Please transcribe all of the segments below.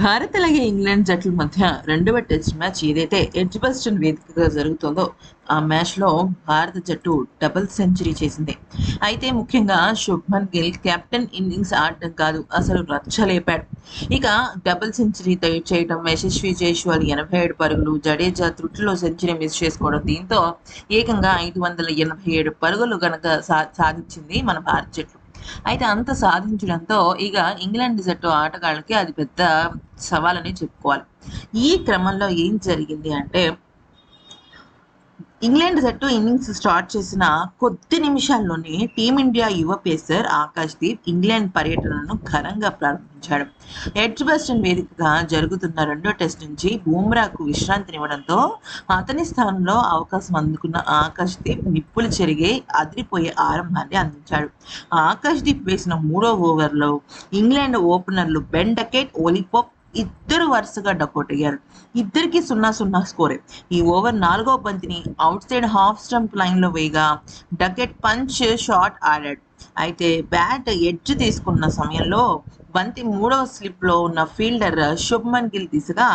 భారత్ అలాగే ఇంగ్లాండ్ జట్ల మధ్య రెండవ టెస్ట్ మ్యాచ్ ఏదైతే ఎడ్జ్బస్టన్ వేదికగా జరుగుతుందో ఆ మ్యాచ్లో భారత జట్టు డబుల్ సెంచరీ చేసింది. అయితే ముఖ్యంగా శుభ్మన్ గిల్ కెప్టెన్ ఇన్నింగ్స్ ఆడటం కాదు అసలు రచ్చలేపాడు ఇక డబుల్ సెంచరీ చేయడం యశస్వి జైస్వాల్ ఎనభై ఏడు పరుగులు జడేజా త్రుట్లో సెంచరీ మిస్ చేసుకోవడం దీంతో ఏకంగా ఐదు వందల ఎనభై ఏడు పరుగులు గనక సా సాధించింది మన భారత జట్టు. అయితే అంత సాధించడంతో ఇక ఇంగ్లాండ్ జట్టు ఆటగాళ్ళకి అది పెద్ద సవాలని చెప్పుకోవాలి. ఈ క్రమంలో ఏం జరిగింది అంటే ఇంగ్లాండ్ జట్టు ఇన్నింగ్స్ స్టార్ట్ చేసిన కొద్ది నిమిషాల్లోనే టీమిండియా యువ పేసర్ ఆకాష్ దీప్ ఇంగ్లాండ్ పర్యటనను ఘనంగా ప్రారంభించాడు. ఎడ్జ్ బెస్టన్ వేదికగా జరుగుతున్న రెండో టెస్ట్ నుంచి బూమ్రాకు విశ్రాంతినివ్వడంతో అతని స్థానంలో అవకాశం అందుకున్న ఆకాష్ దీప్ నిప్పులు చెరిగే అదిరిపోయే ఆరంభాన్ని అందించాడు. ఆకాష్ దీప్ వేసిన మూడో ఓవర్లో ఇంగ్లాండ్ ఓపెనర్లు బెన్ డకెట్ ఓలిపోప్ ఇద్దరు వరుసగా డకౌట్ అయ్యారు. ఇద్దరికి సున్నా సున్నా స్కోరే ఈ ఓవర్ నాలుగో బంతిని అవుట్ సైడ్ హాఫ్ స్టంప్ లైన్లో వేయగా డకెట్ పంచ్ షాట్ ఆడాడు. అయితే బ్యాట్ ఎడ్జ్ తీసుకున్న సమయంలో బంతి మూడవ స్లిప్లో ఉన్న ఫీల్డర్ శుభ్మన్ గిల్ దిశగా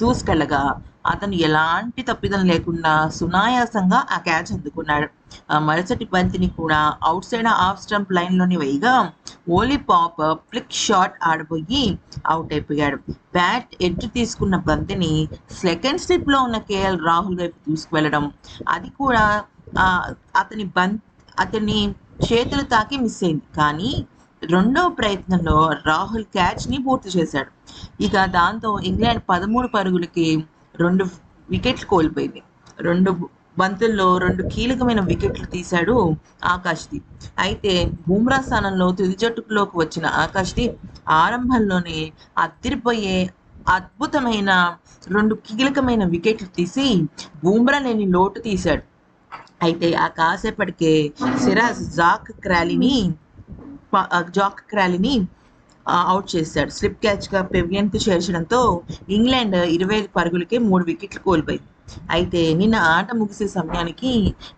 దూసుకెళ్ళగా అతను ఎలాంటి తప్పిదం లేకుండా సునాయాసంగా ఆ క్యాచ్ అందుకున్నాడు. మరుసటి బంతిని కూడా అవుట్ సైడ్ ఆఫ్ స్టంప్ లైన్లోని వేయగా ఓలీ పాప్ ఫ్లిక్ షాట్ ఆడబోయి అవుట్ అయిపోయాడు. బ్యాట్ ఎడ్జ్ తీసుకున్న బంతిని సెకండ్ స్లిప్లో ఉన్న కేఎల్ రాహుల్ వైపు తీసుకువెళ్ళడం అది కూడా అతని బంత్ అతని చేతులు తాకి మిస్ అయింది. కానీ రెండవ ప్రయత్నంలో రాహుల్ క్యాచ్ని పూర్తి చేశాడు. ఇక దాంతో ఇంగ్లాండ్ పదమూడు పరుగులకి రెండు వికెట్లు కోల్పోయింది. రెండు బంతుల్లో రెండు కీలకమైన వికెట్లు తీశాడు ఆకాష్దీప్. అయితే బూమ్రా స్థానంలో తుది జట్టులోకి వచ్చిన ఆకాష్దీప్ ఆరంభంలోనే అదిరిపోయే అద్భుతమైన రెండు కీలకమైన వికెట్లు తీసి బూమ్రా లేని లోటు తీశాడు. అయితే ఆ కాసేపటికే సిరాజ్ జాక్ క్రాలీని జాక్ క్రాలీని అవుట్ చేశాడు. స్లిప్ క్యాచ్గా పెవియన్కు చేర్చడంతో ఇంగ్లాండ్ ఇరవై ఐదు పరుగులకే మూడు వికెట్లు కోల్పోయింది. అయితే నిన్న ఆట ముగిసే సమయానికి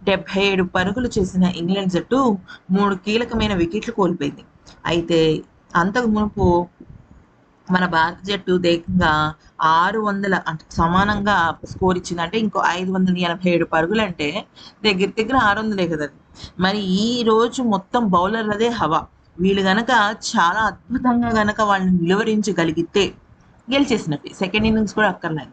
డెబ్బై ఏడు పరుగులు చేసిన ఇంగ్లాండ్ జట్టు మూడు కీలకమైన వికెట్లు కోల్పోయింది. అయితే అంతకు మునుపు మన భారత జట్టు దేకంగా ఆరు వందల అంటే సమానంగా స్కోర్ ఇచ్చింది. అంటే ఇంకో ఐదు వందల ఎనభై ఏడు పరుగులు అంటే దగ్గర దగ్గర ఆరు వందలే కదా మరి ఈ రోజు మొత్తం బౌలర్లదే హవా. వీళ్ళు గనక చాలా అద్భుతంగా గనక వాళ్ళని నిలువరించగలిగితే గెలిచేసినట్టే. సెకండ్ ఇన్నింగ్స్ కూడా అక్కర్లేదు.